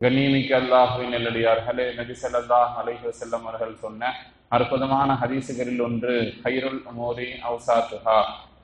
கண்ணியமிக்க அல்லாஹுவின் நல்லடியார்களே நபி ஸல்லல்லாஹு அலைஹி செல்லம் அவர்கள் சொன்ன அற்புதமான ஹதீசுகளில் ஒன்று ஹைருல் மோரி அவுசாத்துஹா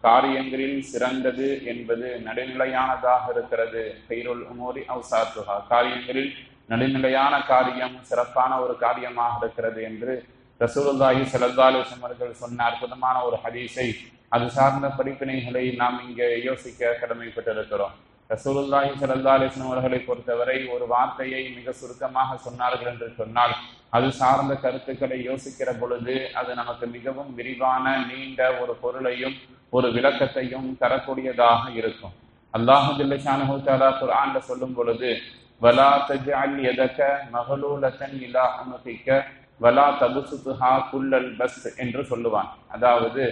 காரியங்களில் சிறந்தது என்பது நடுநிலையானதாக இருக்கிறது. ஹைருல் மோரி அவுசாத்துஹா காரியங்களில் நடுநிலையான காரியம் சிறப்பான ஒரு காரியமாக இருக்கிறது என்று ரசூலுல்லாஹி ஸல்லல்லாஹு அவர்கள் சொன்ன அற்புதமான ஒரு ஹதீஸை அது சார்ந்த படிப்பினைகளை நாம் இங்கே யோசிக்க கடமைப்பட்டிருக்கிறோம். ரசூலுல்லாஹி ஸல்லல்லாஹு அலிஸ்லாம் அவர்களை பொறுத்தவரை ஒரு வார்த்தையை மிக சுருக்கமாக சொன்னார்கள் என்று சொன்னால் அது சார்ந்த கருத்துக்களை யோசிக்கிற பொழுது அது நமக்கு மிகவும் விரிவான நீண்ட ஒரு பொருளையும் ஒரு விளக்கத்தையும் தரக்கூடியதாக இருக்கும். அல்லாஹு ஜில்லஷானஹு தஆலா குர்ஆன்ல சொல்லும் பொழுது வலா தஜ்அல் எதக்க மகளூலத்தன் இலா உனுகிக்க வலா தபுசுதுஹா குல்லல் பஸ் என்று சொல்லுவான். அதாவது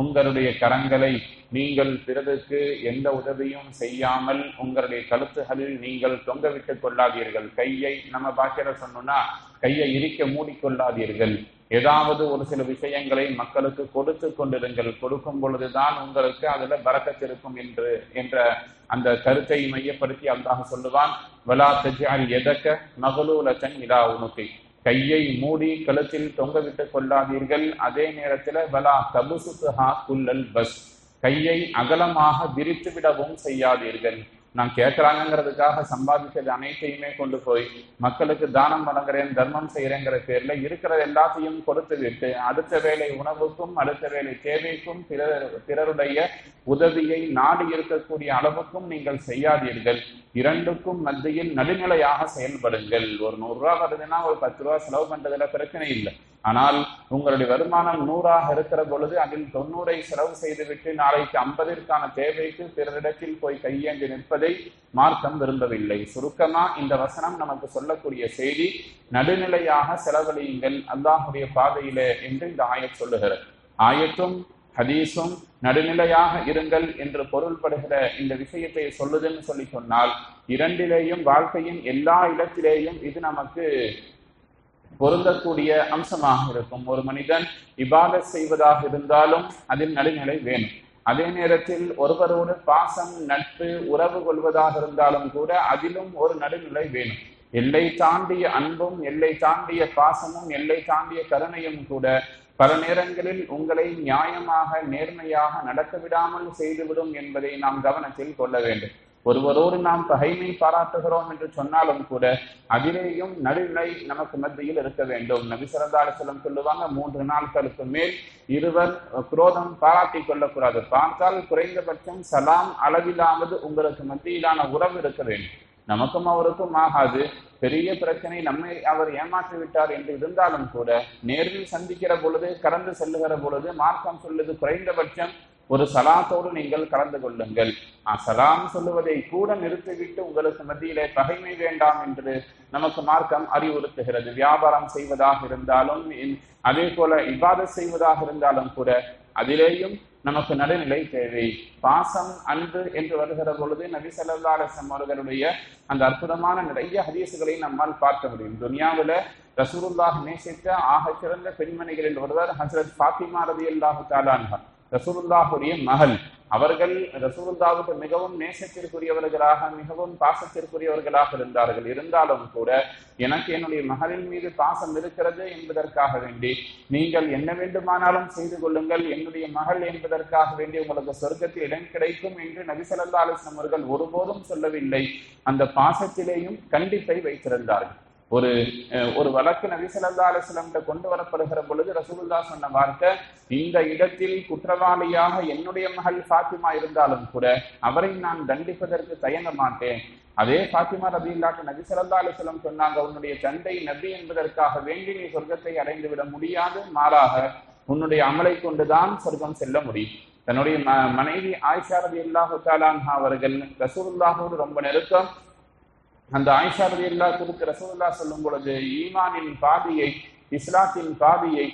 உங்களுடைய கரங்களை நீங்கள் பிறருக்கு எந்த உதவியும் செய்யாமல் உங்களுடைய கழுத்துகளில் நீங்கள் தொங்க விட்டுக் கொள்ளாதீர்கள். கையை நம்ம பாக்கிற சொன்னோம்னா கையை இரிக்க மூடிக்கொள்ளாதீர்கள் ஏதாவது ஒரு சில விஷயங்களை மக்களுக்கு கொடுத்து கொண்டிருங்கள். கொடுக்கும் பொழுதுதான் உங்களுக்கு அதுல பறக்கத்திருக்கும் என்று என்ற அந்த கருத்தை மையப்படுத்தி அல்லாஹ் சொல்லுவான் வலா தஜ்அல் எதக்க மகளூலத்தன் இலா உனக்கு கையை மூடி கழுத்தில் தொங்கவிட்டு கொள்ளாதீர்கள். அதே நேரத்தில் வலா தபுசுத்துஹா குல்லல் பஸ். கையை அகலமாக விரித்து விடவும் செய்யாதீர்கள். நான் கேட்கறாங்கிறதுக்காக சம்பாதிச்சது அனைத்தையுமே கொண்டு போய் மக்களுக்கு தானம் வழங்குறேன் தர்மம் செய்யறேங்கிற பேர்ல இருக்கிற எல்லாத்தையும் கொடுத்து விட்டு அடுத்த வேலை உணவுக்கும் அடுத்த வேலை தேவைக்கும் பிறர் பிறருடைய உதவியை நாடி இருக்கக்கூடிய அளவுக்கும் நீங்கள் செய்யாதீர்கள். இரண்டுக்கும் மத்தியில் நடுநிலையாக செயல்படுங்கள். ஒரு நூறு ரூபா வருதுன்னா ஒரு பத்து ரூபா செலவு பண்றதுல பிரச்சனை இல்லை. ஆனால் உங்களுடைய வருமானம் நூறாக இருக்கிற பொழுது அதில் தொண்ணூறை செலவு செய்துவிட்டு நாளைக்கு ஐம்பதிற்கான தேவைக்கு பிறரிடத்தில் போய் கையேந்தி நிற்பதை மார்க்கம் விரும்பவில்லை. சுருக்கமா இந்த வசனம் நமக்கு சொல்லக்கூடிய செய்தி நடுநிலையாக செலவழியுங்கள் அல்லாஹுடைய பாதையிலே என்று இந்த ஆயத் சொல்லுகிறது. ஆயத்தும் ஹதீஸும் நடுநிலையாக இருங்கள் என்று பொருள்படுகிற இந்த விஷயத்தை சொல்லுதுன்னு சொல்லி சொன்னால் இரண்டிலேயும் வாழ்க்கையின் எல்லா இடத்திலேயும் இது நமக்கு பொருந்தக்கூடிய அம்சமாக இருக்கும். ஒரு மனிதன் இபாத செய்வதாக இருந்தாலும் அதில் நடுநிலை வேணும். அதே நேரத்தில் ஒருவரோடு பாசம் நட்பு உறவு கொள்வதாக இருந்தாலும் கூட அதிலும் ஒரு நடுநிலை வேணும். எல்லை தாண்டிய அன்பும் எல்லை தாண்டிய பாசமும் எல்லை தாண்டிய கருணையும் கூட பல நேரங்களில் உங்களை நியாயமாக நேர்மையாக நடக்க விடாமல் செய்துவிடும் என்பதை நாம் கவனத்தில் கொள்ள வேண்டும். ஒருவரோடு நாம் பகைமை பாராட்டுகிறோம் என்று சொன்னாலும் கூட அதிலேயும் நடுநிலை நமக்கு மத்தியில் இருக்க வேண்டும். நபி சிறந்தாலும் சொல்லுவாங்க மூன்று நாட்களுக்கு மேல் இருவர் குரோதம் பாராட்டி கொள்ளக்கூடாது. பார்த்தால் குறைந்தபட்சம் சலாம் அளவிலாவது உங்களுக்கு மத்தியிலான உறவு இருக்க வேண்டும். நமக்கும் அவருக்கும் ஆகாது. பெரிய பிரச்சனை நம்மை அவர் ஏமாற்றி விட்டார் என்று இருந்தாலும் கூட நேரில் சந்திக்கிற பொழுது கடந்து செல்லுகிற பொழுது மார்க்கம் சொல்லுது குறைந்தபட்சம் ஒரு சலாத்தோடு நீங்கள் கலந்து கொள்ளுங்கள். சலாம் சொல்லுவதை கூட நிறுத்திவிட்டு உங்களுக்கு மத்தியிலே பகைமை வேண்டாம் என்று நமக்கு மார்க்கம் அறிவுறுத்துகிறது. வியாபாரம் செய்வதாக இருந்தாலும் அதே போல இபாத செய்வதாக இருந்தாலும் கூட அதிலேயும் நமக்கு நடுநிலை தேவை. பாசம் அன்பு என்று வருகிற பொழுது நபி சல்லா அவர்களுடைய அந்த அற்புதமான நிறைய ஹதீசுகளை நம்மால் பார்க்க முடியும். துனியாவில ரசூலுல்லாஹ் நேசித்த ஆக சிறந்த பெண்மணிகளில் ஒருவர் ஹசரத் ஃபாத்திமா ரதி அல்லாஹு தாலான்ஹா ரசூலுல்லாஹுடைய மகள். அவர்கள் ரசூலுல்லாவுக்கு மிகவும் நேசத்திற்குரியவர்களாக மிகவும் பாசத்திற்குரியவர்களாக இருந்தார்கள். இருந்தாலும் கூட எனக்கு என்னுடைய மகளின் மீது பாசம் இருக்கிறது என்பதற்காக வேண்டி நீங்கள் என்ன வேண்டுமானாலும் செய்து கொள்ளுங்கள் என்னுடைய மகள் என்பதற்காக வேண்டி உங்களுக்கு சொர்க்கத்தில் இடம் கிடைக்கும் என்று நபிசல்லா அலிஸ்லாம் அவர்கள் ஒருபோதும் சொல்லவில்லை. அந்த பாசத்திலேயும் கண்டிப்பை வைத்திருந்தார்கள். ஒரு ஒரு வழக்கு நபிசல்லா அலிஸ்லாம் கொண்டு வரப்படுகிற பொழுது ரசூலுல்லா சொன்ன வார்த்தை இந்த இடத்தில் குற்றவாளியாக என்னுடைய மகள் ஃபாத்திமா இருந்தாலும் கூட அவரை நான் தண்டிப்பதற்கு தயங்க மாட்டேன். அதே ஃபாத்திமா ரபி இல்லாட்ட நபி சல்லா சொன்னாங்க உன்னுடைய தந்தை நபி என்பதற்காக வேண்டி நீ சொர்க்கத்தை அடைந்து விட முடியாது மாறாக உன்னுடைய அமலை கொண்டுதான் சொர்க்கம் செல்ல முடியும். தன்னுடைய மனைவி ஆயிஷா ரபி அல்லாஹு தாலான்ஹா அவர்கள் ரசூலுல்லாஹோடு ரொம்ப நெருக்கம் அந்த ஆயிஷா ரதி அல்லா குறித்து ரசூல்லா சொல்லும் பொழுது ஈமானின் பாதியை இஸ்லாத்தின் பாதியை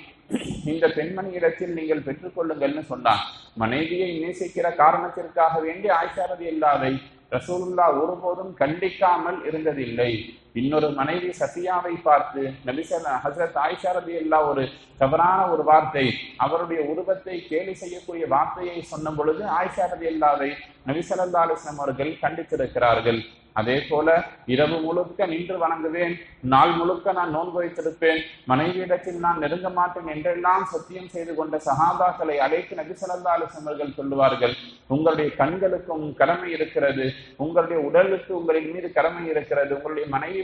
இந்த பெண்மணி இடத்தில் நீங்கள் பெற்றுக்கொள்ளுங்கள்னு சொன்னான். மனைவியை நேசிக்கிற காரணத்திற்காக வேண்டி ஆயிஷா ரதி அல்லாவை ரசூலுல்லா ஒருபோதும் கண்டிக்காமல் இருந்ததில்லை. இன்னொரு மனைவி சசியாவை பார்த்து நபிசல் ஹசரத் ஆயிஷா ரதி அல்லா ஒரு தவறான ஒரு வார்த்தை அவருடைய உருவத்தை கேலி செய்யக்கூடிய வார்த்தையை சொன்ன பொழுது ஆயிஷா ரதி அல்லாவை நபிசல்லா அலிஸ்லாம் அவர்கள் கண்டித்திருக்கிறார்கள். அதே போல இரவு முழுக்க நின்று வணங்குவேன் நாள் முழுக்க நான் நோன்பு வைத்திருப்பேன் மனைவியிடத்தில் நான் நெருங்க மாட்டேன் என்றெல்லாம் சத்தியம் செய்து கொண்ட சஹாபாக்களை அழைத்து நபி ஸல்லல்லாஹு சொல்லுவார்கள் உங்களுடைய கண்களுக்கும் கடமை இருக்கிறது உங்களுடைய உடலுக்கு உங்களின் மீது கடமை இருக்கிறது உங்களுடைய மனைவி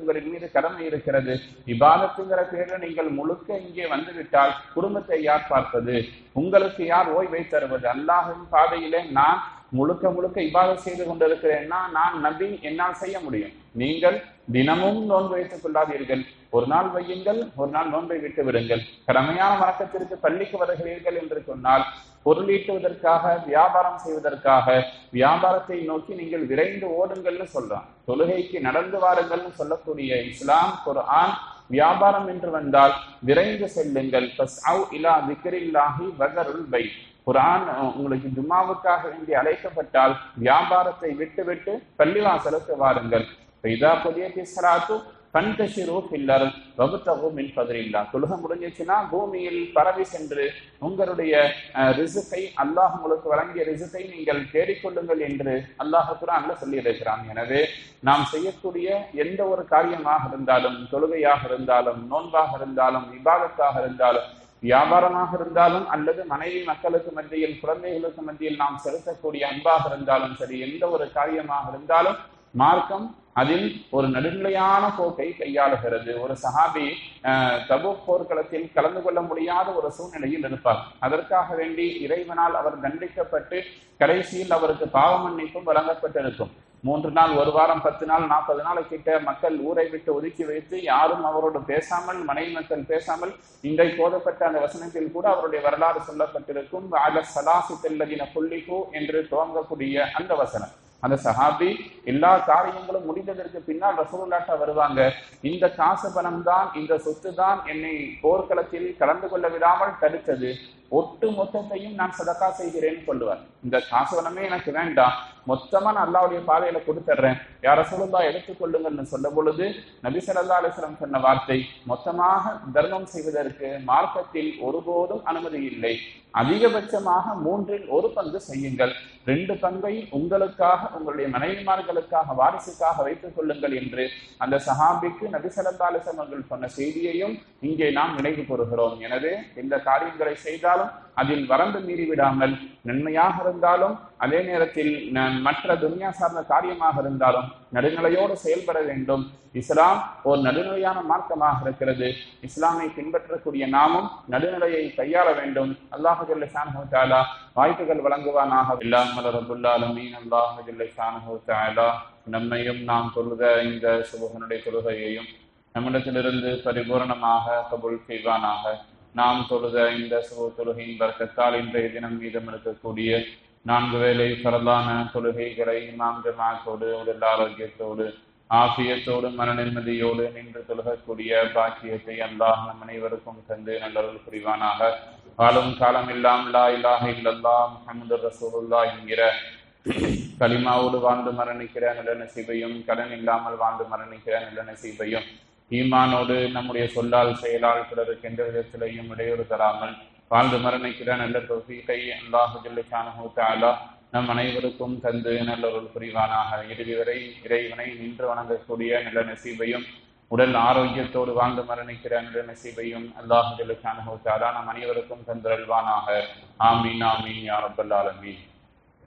உங்களின் மீது கடமை இருக்கிறது. இபாதத்துங்கிற பேரில் நீங்கள் முழுக்க இங்கே வந்துவிட்டால் குடும்பத்தை யார் பார்ப்பது? உங்களுக்கு யார் ஓய்வை தருவது? அல்லாஹின் பாதையிலே நான் முழுக்க முழுக்க இபாதம் செய்து கொண்டிருக்கிறேன்னா நான் நபி என்னால் செய்ய முடியும். நீங்கள் தினமும் நோன்பு வைத்துக் கொள்ளாதீர்கள். ஒரு நாள் வையுங்கள் ஒரு நாள் நோன்பை விட்டு விடுங்கள் கடமையான வணக்கத்திற்கு பள்ளிக்கு வருகிறீர்கள் என்று சொன்னால் பொருளீட்டுவதற்காக வியாபாரம் செய்வதற்காக வியாபாரத்தை நோக்கி நீங்கள் விரைந்து ஓடுங்கள்னு சொல்றான். தொழுகைக்கு நடந்து வாருங்கள்னு சொல்லக்கூடிய இஸ்லாம் குர்ஆன் வியாபாரம் என்று வந்தால் விரைந்து செல்லுங்கள். ஃபஸ்அவ் இலா திக்ரில்லாஹி வகருல் பை குர்ஆன் உங்களுக்கு ஜும்மாவுக்காக வேண்டி அழைக்கப்பட்டால் வியாபாரத்தை விட்டுவிட்டு பள்ளிவாசலுக்கு வாருங்கள். இதா புதிய திஸ்ராத்து பன்தஷிரு பில்லர் வகுத்தகு மின் பதிரில்லா. தொழுக முடிஞ்சிச்சுன்னா பூமியில் பரவி சென்று உங்களுடைய ரிசுக்கை அல்லாஹ் உங்களுக்கு வழங்கிய ரிசுக்கை நீங்கள் தேடிக்கொள்ளுங்கள் என்று அல்லாஹ் குரான்ல சொல்லி இருக்கிறான் எனவே நாம் செய்யக்கூடிய எந்த ஒரு காரியமாக இருந்தாலும் தொழுகையாக இருந்தாலும் நோன்பாக இருந்தாலும் விவாதத்தாக இருந்தாலும் வியாபாரமாக இருந்தாலும் அல்லது மனைவி மக்களுக்கு மத்தியில் குழந்தைகளுக்கு மத்தியில் நாம் செலுத்தக்கூடிய அன்பாக இருந்தாலும் சரி எந்த ஒரு காரியமாக இருந்தாலும் மார்க்கம் அதில் ஒரு நடுநிலையான போக்கை கையாளுகிறது. ஒரு சஹாபி தபு போர்க்களத்தில் கலந்து கொள்ள முடியாத ஒரு சூழ்நிலையில் இருப்பார். அதற்காக வேண்டி இறைவனால் அவர் தண்டிக்கப்பட்டு கடைசியில் அவருக்கு பாவ மன்னிப்பும் வழங்கப்பட்டிருக்கும். மூன்று நாள் ஒரு வாரம் பத்து நாள் நாற்பது நாள் கிட்ட மக்கள் ஊரை விட்டு ஒதுக்கி வைத்து யாரும் அவரோடு பேசாமல் மனைவி மக்கள் பேசாமல் இன்றைக்கு போதப்பட்ட அந்த வசனத்தில் கூட அவருடைய வரலாறு சொல்லப்பட்டிருக்கும். அல சலாசி தெல்லதின புள்ளிக்கு என்று துவங்கக்கூடிய அந்த வசனம். அந்த சஹாபி எல்லா காரியங்களும் முடிந்ததற்கு பின்னால் ரசூலுல்லாட்ட வருவாங்க. இந்த காசு பணம் தான் இந்த சொத்து தான் என்னை போர்க்களத்தில் கலந்து கொள்ள விடாமல் தடுத்தது. ஒட்டு மொத்தத்தையும் நான் சதக்கா செய்கிறேன்னு சொல்லுவார். இந்த காசு எனக்கு வேண்டாம். மொத்தமா நான் அல்லாவுடைய பாதையில கொடுத்துட்றேன் யார சொல்லுந்தா எடுத்துக்கொள்ளுங்கள்னு சொல்ல பொழுது நபிசல்லா அலிஸ்லாம் சொன்ன வார்த்தை மொத்தமாக தர்மம் செய்வதற்கு மார்க்கத்தில் ஒருபோதும் அனுமதி இல்லை. அதிகபட்சமாக மூன்றில் ஒரு பங்கு செய்யுங்கள். ரெண்டு பங்கை உங்களுக்காக உங்களுடைய மனைவிமார்களுக்காக வாரிசுக்காக வைத்துக் கொள்ளுங்கள் என்று அந்த சஹாபிக்கு நபிசல்லா அலிஸ்லாம் அவர்கள் சொன்ன செய்தியையும் இங்கே நாம் நினைவு கூறுகிறோம். எனவே இந்த காரியங்களை செய்தாலும் இருந்தாலும் அதில் வரம்பு மீறி விடாமல் நன்மையாக இருந்தாலும் அதே நேரத்தில் மற்ற துன்யா சார்ந்த காரியமாக இருந்தாலும் நடுநிலையோடு செயல்பட வேண்டும். இஸ்லாம் ஒரு நடுநிலையான மார்க்கமாக இருக்கிறது. இஸ்லாமை பின்பற்றக்கூடிய நாமும் நடுநிலையை கையாள வேண்டும். அல்லாஹுல்ல சானஹாலா வாய்ப்புகள் வழங்குவானாக. இல்லாமல் ரபுல்லாலமீன் அல்லாஹுல்ல சானஹாலா நம்மையும் நாம் தொழுத இந்த சுபகனுடைய தொழுகையையும் நம்மிடத்திலிருந்து பரிபூரணமாக கபுல் செய்வானாக. நாம் தொழுத இந்த சுப தொழுகையின் வர்க்கத்தால் இன்றைய தினம் மீதம் இருக்கக்கூடிய நான்கு வேலை சரலான தொழுகைகளை நாம் ஜமாத்தோடு உடல் ஆரோக்கியத்தோடு ஆசியத்தோடு மன நிம்மதியோடு நின்று தொழுகக்கூடிய பாக்கியத்தை அல்லாஹ் நம் அனைவருக்கும் தந்து நல்லவர்கள் புரிவானாக. வாழும் காலம் இல்லாம் லா இல்லாஹ இல்லல்லா முகமது ரசூலுல்லா என்கிற களிமாவோடு வாழ்ந்து மரணிக்கிற நல்ல நசீபையும் கடன் இல்லாமல் வாழ்ந்து மரணிக்கிற நல்ல நசீபையும் ஈமானோடு நம்முடைய சொல்லால் செயலால் பிறருக்கு எந்த விதத்திலையும் இடையூறு தராமல் வாழ்ந்து மரணிக்கிற நல்ல தொகுதியை அல்லாஹு ஜல்லிஷானஹூ நம் அனைவருக்கும் தந்து நல்லொருள் புரிவானாக. இறுதி வரை இறைவனை நின்று வணங்கக்கூடிய நல்ல நசீபையும் உடல் ஆரோக்கியத்தோடு வாழ்ந்து மரணிக்கிற நல்ல நசீபையும் அல்லாஹு ஜல்லிஷானஹூ நம் அனைவருக்கும் தந்தருள்வானாக. ஆமீன் ஆமீன் யா